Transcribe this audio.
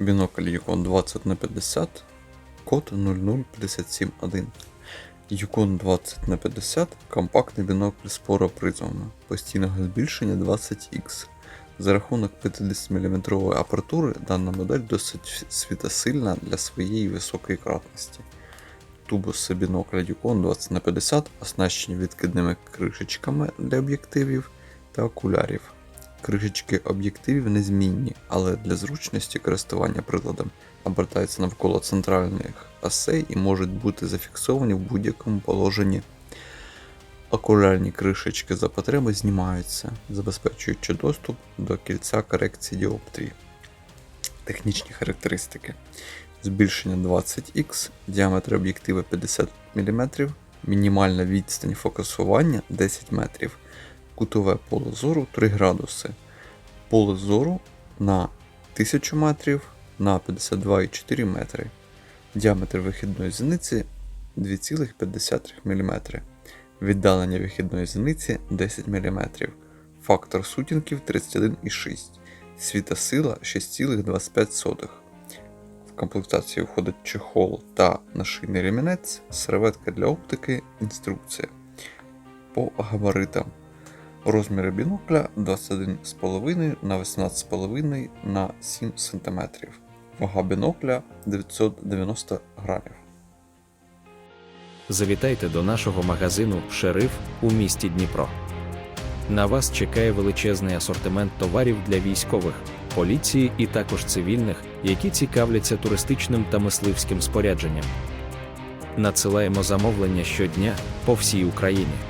Бінокль Yukon 20 на 50, код 00571. Yukon 20 на 50 компактний бінокль з поропризмами постійного збільшення 20х. За рахунок 50 мм апертури дана модель досить світосильна для своєї високої кратності. Тубуси бінокля Yukon 20 на 50 оснащені відкидними кришечками для об'єктивів та окулярів. Кришечки об'єктивів незмінні, але для зручності користування приладом обертаються навколо центральних осей і можуть бути зафіксовані в будь-якому положенні. Окулярні кришечки за потреби знімаються, забезпечуючи доступ до кільця корекції діоптрії. Технічні характеристики: збільшення 20х, діаметр об'єктива 50 мм, мінімальна відстань фокусування 10 метрів, кутове поле зору 3 градуси, поле зору на 1000 метрів на 52,4 метри, діаметр вихідної зіниці 2,53 мм, віддалення вихідної зіниці 10 мм, фактор сутінків 31,6, світосила 6,25. В комплектацію входить чехол та нашийний ремінець, серветка для оптики, інструкція. По габаритам. Розміри бінокля 21,5 на 18,5 на 7 см. Вага бінокля 990 грамів. Завітайте до нашого магазину Шериф у місті Дніпро. На вас чекає величезний асортимент товарів для військових, поліції і також цивільних, які цікавляться туристичним та мисливським спорядженням. Надсилаємо замовлення щодня по всій Україні.